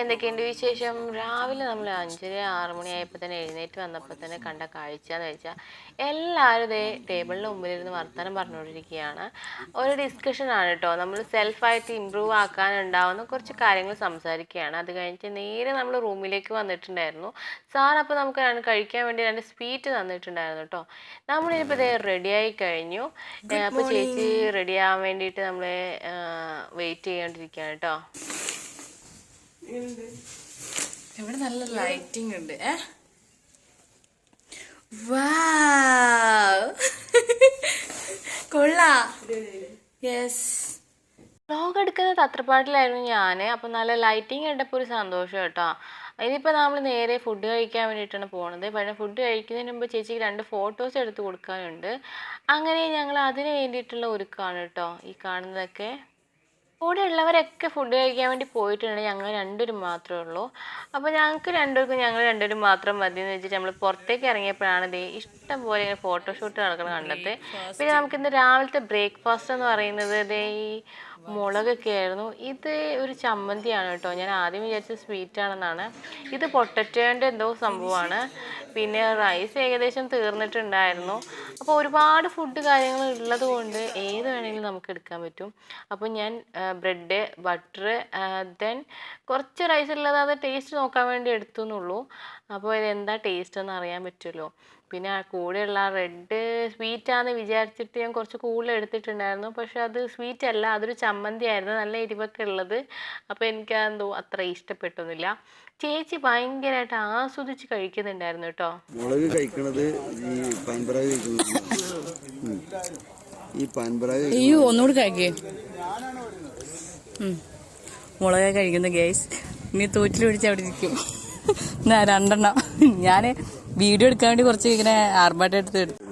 എന്തൊക്കെയുണ്ട് വിശേഷം? രാവിലെ നമ്മൾ അഞ്ചര ആറ് മണിയായപ്പോൾ തന്നെ എഴുന്നേറ്റ് വന്നപ്പോൾ തന്നെ കണ്ട കാഴ്ച എന്ന് വെച്ചാൽ എല്ലാവരും ഇതേ ടേബിളിന് മുമ്പിലിരുന്ന് വർത്തമാനം പറഞ്ഞുകൊണ്ടിരിക്കുകയാണ് ഒരു ഡിസ്കഷനാണ് കേട്ടോ നമ്മൾ സെൽഫായിട്ട് ഇമ്പ്രൂവ് ആക്കാനുണ്ടാവുന്ന കുറച്ച് കാര്യങ്ങൾ സംസാരിക്കുകയാണ് അത് കഴിഞ്ഞിട്ട് നേരെ നമ്മൾ റൂമിലേക്ക് വന്നിട്ടുണ്ടായിരുന്നു. സാർ അപ്പോൾ നമുക്ക് രണ്ട് കഴിക്കാൻ വേണ്ടി രണ്ട് സ്വീറ്റ് തന്നിട്ടുണ്ടായിരുന്നു കേട്ടോ നമ്മളിപ്പോൾ ഇതേ റെഡിയായി കഴിഞ്ഞു. അപ്പോൾ ചേച്ചി റെഡി ആവാൻ വേണ്ടിയിട്ട് നമ്മൾ വെയിറ്റ് ചെയ്തുകൊണ്ടിരിക്കുകയാണ് കേട്ടോ ഇവിടെ നല്ല ലൈറ്റിംഗ് ഉണ്ട്. ഏ? കൊള്ളാ. യെസ് ബ്ലോഗ് എടുക്കുന്ന തത്രപ്പാട്ടിലായിരുന്നു ഞാൻ അപ്പോൾ നല്ല ലൈറ്റിംഗ് കണ്ടപ്പോൾ ഒരു സന്തോഷം കേട്ടോ. ഇതിപ്പോ നമ്മൾ നേരെ ഫുഡ് കഴിക്കാൻ വേണ്ടിയിട്ടാണ് പോണത്. പക്ഷേ ഫുഡ് കഴിക്കുന്നതിന് മുമ്പ് ചേച്ചിക്ക് രണ്ട് ഫോട്ടോസ് എടുത്ത് കൊടുക്കാനുണ്ട്. അങ്ങനെ ഞങ്ങൾ അതിന് വേണ്ടിയിട്ടുള്ള ഒരുക്കാണ് കേട്ടോ. ഈ കാണുന്നതൊക്കെ. കൂടെ ഉള്ളവരൊക്കെ ഫുഡ് കഴിക്കാൻ വേണ്ടി പോയിട്ടുണ്ട് ഞങ്ങൾ രണ്ടുപേരും മാത്രമേ ഉള്ളൂ. അപ്പോൾ ഞങ്ങൾക്ക് രണ്ടുപേർക്കും ഞങ്ങൾ രണ്ടുപേരും മാത്രം മതി എന്ന് വെച്ചിട്ട് നമ്മൾ പുറത്തേക്ക് ഇറങ്ങിയപ്പോഴാണ് ഇതേ ഇഷ്ടം പോലെ ഇങ്ങനെ ഫോട്ടോഷൂട്ട് നടക്കുന്നത് കണ്ടത്. പിന്നെ നമുക്ക് ഇന്ന് രാവിലത്തെ ബ്രേക്ക്ഫാസ്റ്റ് എന്ന് പറയുന്നത് ഇതേ ഈ മുളകൊക്കെ ആയിരുന്നു. ഇത് ഒരു ചമ്മന്തിയാണ് കേട്ടോ. ഞാൻ ആദ്യം വിചാരിച്ചത് സ്വീറ്റ് ആണെന്നാണ്. ഇത് പൊട്ടറ്റോന്റെ എന്തോ സംഭവമാണ്. പിന്നെ റൈസ് ഏകദേശം തീർന്നിട്ടുണ്ടായിരുന്നു. അപ്പോൾ ഒരുപാട് ഫുഡ് കാര്യങ്ങൾ ഉള്ളത് കൊണ്ട് ഏത് വേണമെങ്കിലും നമുക്ക് എടുക്കാൻ പറ്റും. അപ്പോൾ ഞാൻ ബ്രെഡ് ബട്ടർ ദെൻ കുറച്ച് റൈസ് ഉള്ളത് അത് ടേസ്റ്റ് നോക്കാൻ വേണ്ടി എടുത്തു എന്നുള്ളൂ. അപ്പോൾ ഇത് എന്താ ടേസ്റ്റ് എന്ന് അറിയാൻ പറ്റുമല്ലോ പിന്നെ ആ കൂടെയുള്ള റെഡ് സ്വീറ്റ് ആണെന്ന് വിചാരിച്ചിട്ട് ഞാൻ കുറച്ച് കൂടുതൽ എടുത്തിട്ടുണ്ടായിരുന്നു. പക്ഷെ അത് സ്വീറ്റ് അല്ല അതൊരു ചമ്മന്തി ആയിരുന്നു നല്ല എരിവൊക്കെ ഉള്ളത്. അപ്പോൾ എനിക്ക് എന്തോ അത്ര ഇഷ്ടപ്പെട്ടൊന്നുമില്ല. ചേച്ചി ഭയങ്കരമായിട്ട് ആസ്വദിച്ച് കഴിക്കുന്നുണ്ടായിരുന്നു കേട്ടോ. മുളക് കഴിക്കണത് ഈ പാൻപറാഗ് കഴിക്കുന്നത്. ഈ പാൻപറാഗ് അയ്യോ ഒന്നുകൂടി കഴിക്കേ. മുളക് കഴിക്കുന്ന ഗ്യാസ് ഇനി തൂറ്റിൽ പിടിച്ച് അവിടെ ഇരിക്കും. രണ്ടെണ്ണം. ഞാൻ വീഡിയോ എടുക്കാൻ വേണ്ടി കുറച്ച് ഇങ്ങനെ ആർഭാട്ടം എടുത്ത് എടുത്തു.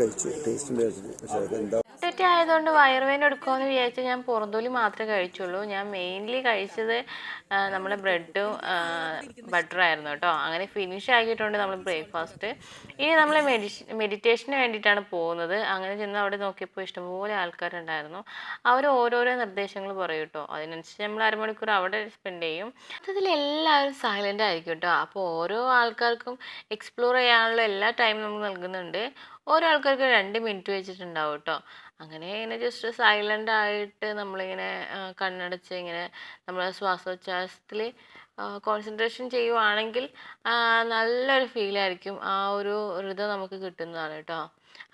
കഴിച്ചു. ടേസ്റ്റ് പക്ഷെ എന്താ ആയതുകൊണ്ട് വയറുവേദന എടുക്കുമെന്ന് വിചാരിച്ച് ഞാൻ പുറന്തോലി മാത്രമേ കഴിച്ചുള്ളൂ. ഞാൻ മെയിൻലി കഴിച്ചത് നമ്മുടെ ബ്രെഡും ബട്ടറും ആയിരുന്നു കേട്ടോ. അങ്ങനെ ഫിനിഷ് ആക്കിയിട്ടുണ്ട് നമ്മൾ ബ്രേക്ക്ഫാസ്റ്റ് ഇനി നമ്മൾ മെഡി മെഡിറ്റേഷന് വേണ്ടിയിട്ടാണ് പോകുന്നത്. അങ്ങനെ ചെന്ന് അവിടെ നോക്കിയപ്പോൾ ഇഷ്ടംപോലെ ആൾക്കാരുണ്ടായിരുന്നു. അവർ ഓരോരോ നിർദ്ദേശങ്ങൾ പറയും കേട്ടോ. അതിനനുസരിച്ച് നമ്മൾ അരമണിക്കൂർ അവിടെ സ്പെൻഡ് ചെയ്യും. അതിൽ എല്ലാവരും സൈലന്റ് ആയിരിക്കും കേട്ടോ. അപ്പോൾ ഓരോ ആൾക്കാർക്കും എക്സ്പ്ലോർ ചെയ്യാനുള്ള എല്ലാ ടൈമും നമുക്ക് നൽകുന്നുണ്ട്. ഓരോ ആൾക്കാർക്ക് രണ്ട് മിനിറ്റ് വെച്ചിട്ടുണ്ടാവും കേട്ടോ അങ്ങനെ ഇങ്ങനെ ജസ്റ്റ് സൈലന്റ് ആയിട്ട് നമ്മളിങ്ങനെ കണ്ണടച്ച് ഇങ്ങനെ നമ്മൾ ശ്വാസോച്ഛ്വാസത്തിൽ കോൺസെൻട്രേഷൻ ചെയ്യുവാണെങ്കിൽ നല്ലൊരു ഫീലായിരിക്കും ആ ഒരു ഋതം നമുക്ക് കിട്ടുന്നതാണ് കേട്ടോ.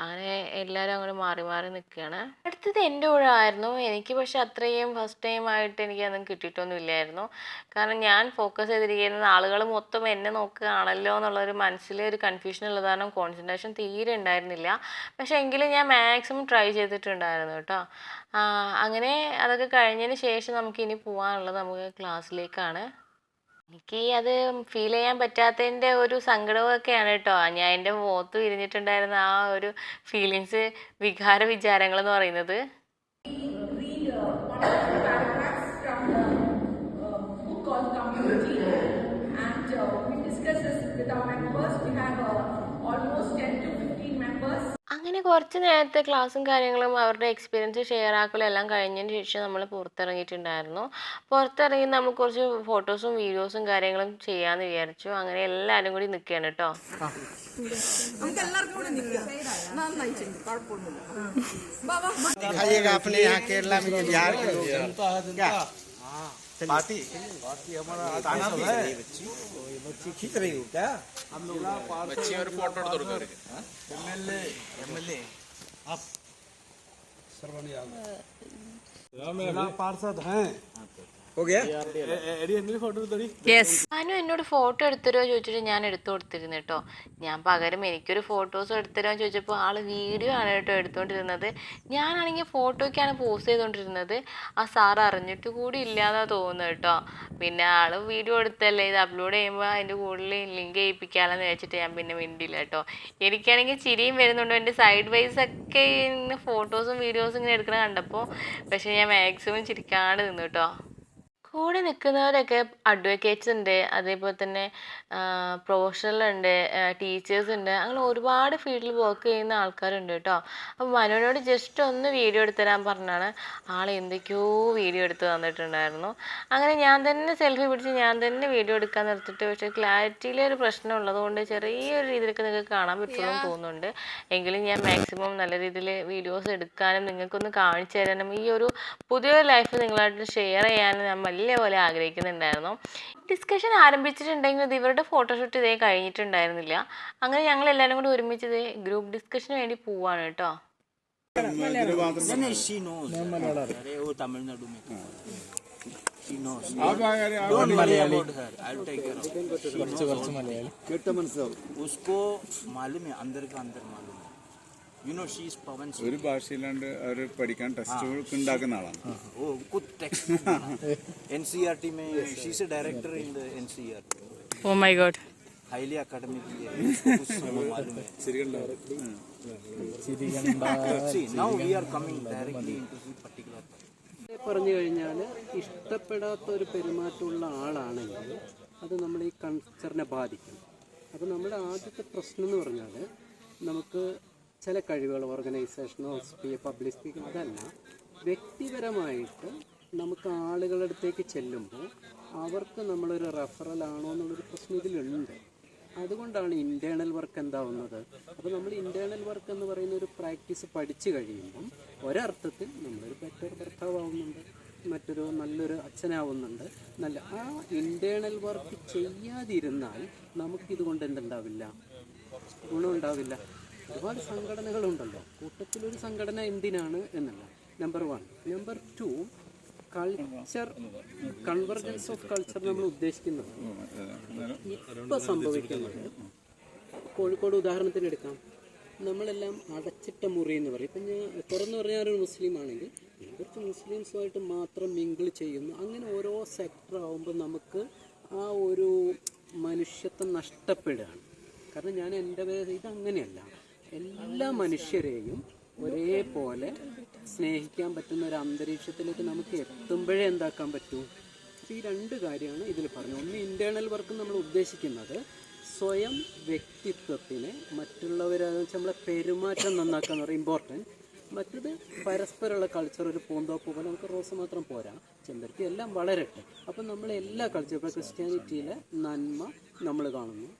അങ്ങനെ എല്ലാവരും അങ്ങനെ മാറി മാറി നിൽക്കുകയാണ് അടുത്തത് എന്റെ കൂടെ ആയിരുന്നു. എനിക്ക് പക്ഷെ അത്രയും ഫസ്റ്റ് ടൈം ആയിട്ട് എനിക്കൊന്നും കിട്ടിയിട്ടൊന്നും ഇല്ലായിരുന്നു. കാരണം ഞാൻ ഫോക്കസ് ചെയ്തിരിക്കുന്നത് ആളുകൾ മൊത്തം എന്നെ നോക്കുകയാണല്ലോ എന്നുള്ളൊരു മനസ്സിലെ ഒരു കൺഫ്യൂഷൻ ഉള്ളത് കാരണം കോൺസെൻട്രേഷൻ തീരെ ഉണ്ടായിരുന്നില്ല. പക്ഷെ എങ്കിലും ഞാൻ മാക്സിമം ട്രൈ ചെയ്തിട്ടുണ്ടായിരുന്നു കേട്ടോ. അങ്ങനെ അതൊക്കെ കഴിഞ്ഞതിന് ശേഷം നമുക്ക് ഇനി പോകാനുള്ളത് നമുക്ക് ക്ലാസ്സിലേക്കാണ് എനിക്ക് അത് ഫീൽ ചെയ്യാൻ പറ്റാത്തതിന്റെ ഒരു സങ്കടമൊക്കെയാണ് കേട്ടോ. ഞാൻ എന്റെ മുഖത്ത് വിരിഞ്ഞിട്ടുണ്ടായിരുന്ന ആ ഒരു ഫീലിങ്സ് വികാര വിചാരങ്ങൾ എന്ന് പറയുന്നത്. അങ്ങനെ കുറച്ച് നേരത്തെ ക്ലാസ്സും കാര്യങ്ങളും അവരുടെ എക്സ്പീരിയൻസ് ഷെയർ ആക്കലും എല്ലാം കഴിഞ്ഞതിന് ശേഷം നമ്മൾ പുറത്തിറങ്ങിയിട്ടുണ്ടായിരുന്നു പുറത്തിറങ്ങി നമ്മൾ കുറച്ച് ഫോട്ടോസും വീഡിയോസും കാര്യങ്ങളും ചെയ്യാമെന്ന് വിചാരിച്ചു അങ്ങനെ എല്ലാവരും കൂടി നിൽക്കുകയാണ് കേട്ടോ दिखाइएगा अपने यहाँ केरला में जो बिहार के लोग हैं क्या पार्टी। पार्टी हमारा ताना भी है। बच्ची बच्ची खींच रही हो क्या हम लोग बच्ची और फ़ोटो एमएलए एमएलए। आप श्रवण यादव पार्षद हैं। ഞാനും എന്നോട് ഫോട്ടോ എടുത്തരോ ചോദിച്ചിട്ട് ഞാൻ എടുത്തു കൊടുത്തിരുന്നു കേട്ടോ. ഞാൻ പകരം എനിക്കൊരു ഫോട്ടോസ് എടുത്തരോ ചോദിച്ചപ്പോൾ ആൾ വീഡിയോ ആണ് കേട്ടോ എടുത്തോണ്ടിരുന്നത്. ഞാനാണെങ്കിൽ ഫോട്ടോക്കാണ് പോസ്റ്റ് ചെയ്തോണ്ടിരുന്നത്. ആ സാർ അറിഞ്ഞിട്ട് കൂടി ഇല്ലാന്നാ തോന്നുന്നു കേട്ടോ. പിന്നെ ആൾ വീഡിയോ എടുത്തല്ലേ? ഇത് അപ്ലോഡ് ചെയ്യുമ്പോൾ അതിന്റെ കൂടുതൽ ലിങ്ക് ചെയ്യിപ്പിക്കാമെന്ന് വെച്ചിട്ട് ഞാൻ പിന്നെ മിണ്ടില്ല കേട്ടോ. എനിക്കാണെങ്കിൽ ചിരിയും വരുന്നുണ്ടോ. എന്റെ സൈഡ് വൈസ് ഒക്കെ ഇങ്ങനെ ഫോട്ടോസും വീഡിയോസും ഇങ്ങനെ എടുക്കണ കണ്ടപ്പോൾ പക്ഷേ ഞാൻ മാക്സിമം ചിരിക്കാണ്ട് നിന്നു കേട്ടോ. കൂടെ നിൽക്കുന്നവരൊക്കെ അഡ്വക്കേറ്റ്സ് ഉണ്ട് അതേപോലെ തന്നെ പ്രൊഫഷണൽ ഉണ്ട് ടീച്ചേഴ്സ് ഉണ്ട് അങ്ങനെ ഒരുപാട് ഫീൽഡിൽ വർക്ക് ചെയ്യുന്ന ആൾക്കാരുണ്ട് കേട്ടോ. അപ്പോൾ മനുവിനോട് ജസ്റ്റ് ഒന്ന് വീഡിയോ എടുത്ത് തരാൻ പറഞ്ഞാണ് ആൾ എന്തൊക്കെയോ വീഡിയോ എടുത്ത് തന്നിട്ടുണ്ടായിരുന്നു. അങ്ങനെ ഞാൻ തന്നെ സെൽഫി പിടിച്ച് ഞാൻ തന്നെ വീഡിയോ എടുക്കാൻ നിർത്തിട്ട് പക്ഷേ ക്ലാരിറ്റിയിലെ ഒരു പ്രശ്നം ഉള്ളതുകൊണ്ട് ചെറിയൊരു രീതിയിലൊക്കെ നിങ്ങൾക്ക് കാണാൻ പറ്റുമെന്ന് തോന്നുന്നുണ്ട്. എങ്കിലും ഞാൻ മാക്സിമം നല്ല രീതിയിൽ വീഡിയോസ് എടുക്കാനും നിങ്ങൾക്കൊന്ന് കാണിച്ചു തരാനും ഈ ഒരു പുതിയൊരു ലൈഫ് നിങ്ങളായിട്ട് ഷെയർ ചെയ്യാനും ഞാൻ വലിയ പോലെ ആഗ്രഹിക്കുന്നുണ്ടായിരുന്നു ഡിസ്കഷൻ ആരംഭിച്ചിട്ടുണ്ടെങ്കിലും ഇത് ഇവരുടെ ഫോട്ടോഷൂട്ട് ഇതേ കഴിഞ്ഞിട്ടുണ്ടായിരുന്നില്ല അങ്ങനെ ഞങ്ങൾ എല്ലാവരും കൂടി ഒരുമിച്ച് ഇതേ ഗ്രൂപ്പ് ഡിസ്കഷന് വേണ്ടി പോവാണ് കേട്ടോ കേട്ട മനസ്സിലാവും ഉസ്കോ അന്തർ മാലൂം ഒരു ഭാഷയില്ലാണ്ട് അവർ പഠിക്കാൻ ടെക്സ്റ്റ് ഉണ്ടാക്കുന്ന ആളാണ്. N C R T she's director in the N C R oh my god highly academic പറഞ്ഞു കഴിഞ്ഞാൽ ഇഷ്ടപ്പെടാത്ത ഒരു പെരുമാറ്റമുള്ള ആളാണെങ്കിൽ അത് നമ്മൾ ഈ കൾച്ചറിനെ ബാധിക്കും. അപ്പം നമ്മുടെ ആദ്യത്തെ പ്രശ്നം എന്ന് പറഞ്ഞാൽ നമുക്ക് ചില കഴിവുകൾ ഓർഗനൈസേഷനോ പബ്ലിക് സ്പീക്കിംഗ് അതല്ല. വ്യക്തിപരമായിട്ട് നമുക്ക് ആളുകളുടെ അടുത്തേക്ക് ചെല്ലുമ്പോൾ അവർക്ക് നമ്മളൊരു റെഫറൽ ആണോ എന്നുള്ളൊരു പ്രശ്നം ഇതിലുണ്ട്. അതുകൊണ്ടാണ് ഇന്റേർണൽ വർക്ക് എന്താവുന്നത്? അപ്പോൾ നമ്മൾ ഇന്റേർണൽ വർക്ക് എന്ന് പറയുന്ന ഒരു പ്രാക്ടീസ് പഠിച്ചു കഴിയുമ്പം ഒരർത്ഥത്തിൽ നമ്മളൊരു ബെറ്റർ ഭർത്താവുന്നുണ്ട് മറ്റൊരു നല്ലൊരു അച്ഛനാവുന്നുണ്ട്. നല്ല ആ ഇന്റേർണൽ വർക്ക് ചെയ്യാതിരുന്നാൽ നമുക്കിതുകൊണ്ട് എന്തുണ്ടാവില്ല? ഗുണമുണ്ടാവില്ല. ഒരുപാട് സംഘടനകളുണ്ടല്ലോ. കൂട്ടത്തിലൊരു സംഘടന എന്തിനാണ് എന്നല്ല. Number one number two culture convergence of culture നമ്മൾ ഉദ്ദേശിക്കുന്നത്. ഇപ്പൊ സംഭവിക്കുന്നത് കോഴിക്കോട് ഉദാഹരണത്തിന് എടുക്കാം. നമ്മളെല്ലാം അടച്ചിട്ട മുറി എന്ന് പറയും. ഇപ്പം ഞാൻ തുറന്നു പറഞ്ഞാൽ ഒരു മുസ്ലിം ആണെങ്കിൽ കുറച്ച് മുസ്ലിംസുമായിട്ട് മാത്രം മിങ്കിൾ ചെയ്യുന്നു. അങ്ങനെ ഓരോ സെക്ടർ ആവുമ്പോൾ നമുക്ക് ആ ഒരു മനുഷ്യത്വം നഷ്ടപ്പെടുകയാണ്. കാരണം ഞാൻ എന്റെ ഇതങ്ങനെയല്ല എല്ലാ മനുഷ്യരെയും ഒരേപോലെ സ്നേഹിക്കാൻ പറ്റുന്ന ഒരു അന്തരീക്ഷത്തിലേക്ക് നമുക്ക് എത്തുമ്പോഴേ എന്താക്കാൻ പറ്റൂ? ഈ രണ്ട് കാര്യമാണ് ഇതിൽ പറഞ്ഞത്. ഒന്ന് ഇന്റേർണൽ വർക്ക് നമ്മൾ ഉദ്ദേശിക്കുന്നത് സ്വയം വ്യക്തിത്വത്തിനെ വെച്ചാൽ നമ്മളെ പെരുമാറ്റം നന്നാക്കുക എന്ന് ഇമ്പോർട്ടന്റ് മറ്റത് പരസ്പരമുള്ള കൾച്ചർ ഒരു പൂന്തോപ്പ് പോലെ നമുക്ക് റോസ് മാത്രം പോരാ. ചെമ്പരത്തി എല്ലാം വളരട്ടെ. അപ്പം നമ്മൾ എല്ലാ കൾച്ചർ ഇപ്പോൾ ക്രിസ്ത്യാനിറ്റിയിലെ നന്മ നമ്മൾ കാണുന്നു.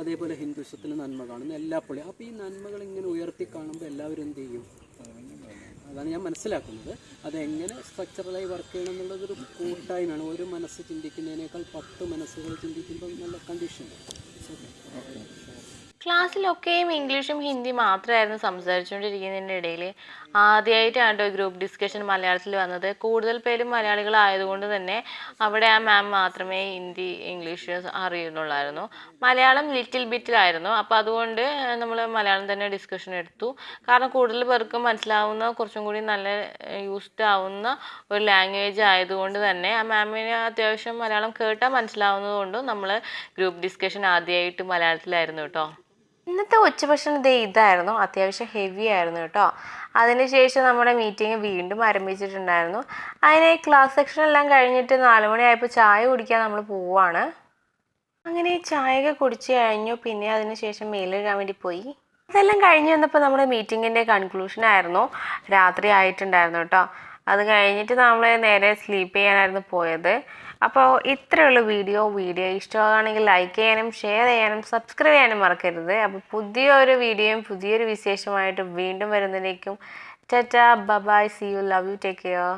അതേപോലെ ഹിന്ദുസത്തിൽ നന്മ കാണുന്നു എല്ലാ പൊളി അപ്പോൾ ഈ നന്മകൾ ഇങ്ങനെ ഉയർത്തി കാണുമ്പോൾ എല്ലാവരും എന്ത് ചെയ്യും? അതാണ് ഞാൻ മനസ്സിലാക്കുന്നത്. അതെങ്ങനെ സ്ട്രക്ചറലായി വർക്ക് ചെയ്യണം എന്നുള്ളതൊരു കൂട്ടായ്മയാണ്. ഒരു മനസ്സ് ചിന്തിക്കുന്നതിനേക്കാൾ പത്ത് മനസ്സുകൾ ചിന്തിക്കുമ്പോൾ നല്ല കണ്ടീഷൻ ക്ലാസ്സിലൊക്കെയും ഇംഗ്ലീഷും ഹിന്ദി മാത്രമായിരുന്നു സംസാരിച്ചുകൊണ്ടിരിക്കുന്നതിന്റെ ഇടയിൽ ആദ്യമായിട്ടാണ് ഗ്രൂപ്പ് ഡിസ്കഷൻ മലയാളത്തിൽ വന്നത്. കൂടുതൽ പേരും മലയാളികളായതുകൊണ്ട് തന്നെ അവിടെ ആ മാം മാത്രമേ ഹിന്ദി ഇംഗ്ലീഷ് അറിയുന്നുള്ളായിരുന്നു. മലയാളം ലിറ്റിൽ ബിറ്റിലായിരുന്നു. അപ്പോൾ അതുകൊണ്ട് നമ്മൾ മലയാളം തന്നെ ഡിസ്കഷൻ എടുത്തു. കാരണം കൂടുതൽ പേർക്ക് മനസ്സിലാവുന്ന കുറച്ചും കൂടി നല്ല യൂസ്ഡ് ആവുന്ന ഒരു ലാംഗ്വേജ് ആയതുകൊണ്ട് തന്നെ ആ മാമിന് അത്യാവശ്യം മലയാളം കേട്ടാൽ മനസ്സിലാവുന്നതുകൊണ്ടും നമ്മൾ ഗ്രൂപ്പ് ഡിസ്കഷൻ ആദ്യമായിട്ട് മലയാളത്തിലായിരുന്നു കേട്ടോ. ഇന്നത്തെ ഉച്ചഭക്ഷണം ഇതേ ഇതായിരുന്നു. അത്യാവശ്യം ഹെവി ആയിരുന്നു കേട്ടോ. അതിനുശേഷം നമ്മുടെ മീറ്റിംഗ് വീണ്ടും ആരംഭിച്ചിട്ടുണ്ടായിരുന്നു. അതിന് ക്ലാസ് സെക്ഷൻ എല്ലാം കഴിഞ്ഞിട്ട് നാല് മണിയായപ്പോൾ ചായ കുടിക്കാൻ നമ്മൾ പോവാണ്. അങ്ങനെ ചായയൊക്കെ കുടിച്ച് കഴിഞ്ഞു. പിന്നെ അതിനുശേഷം മേലെഴുകാൻ വേണ്ടി പോയി. അതെല്ലാം കഴിഞ്ഞ് വന്നപ്പോൾ നമ്മുടെ മീറ്റിങ്ങിന്റെ കൺക്ലൂഷൻ ആയിരുന്നു. രാത്രി ആയിട്ടുണ്ടായിരുന്നു കേട്ടോ. അത് കഴിഞ്ഞിട്ട് നമ്മൾ നേരെ സ്ലീപ്പ് ചെയ്യാനായിരുന്നു പോയത്. അപ്പോൾ ഇത്രയുള്ള വീഡിയോ വീഡിയോ ഇഷ്ടമാണെങ്കിൽ ലൈക്ക് ചെയ്യാനും ഷെയർ ചെയ്യാനും സബ്സ്ക്രൈബ് ചെയ്യാനും മറക്കരുത്. അപ്പോൾ പുതിയൊരു വീഡിയോയും പുതിയൊരു വിശേഷമായിട്ട് വീണ്ടും വരുന്നതിലേക്കും tata bye see you love you take care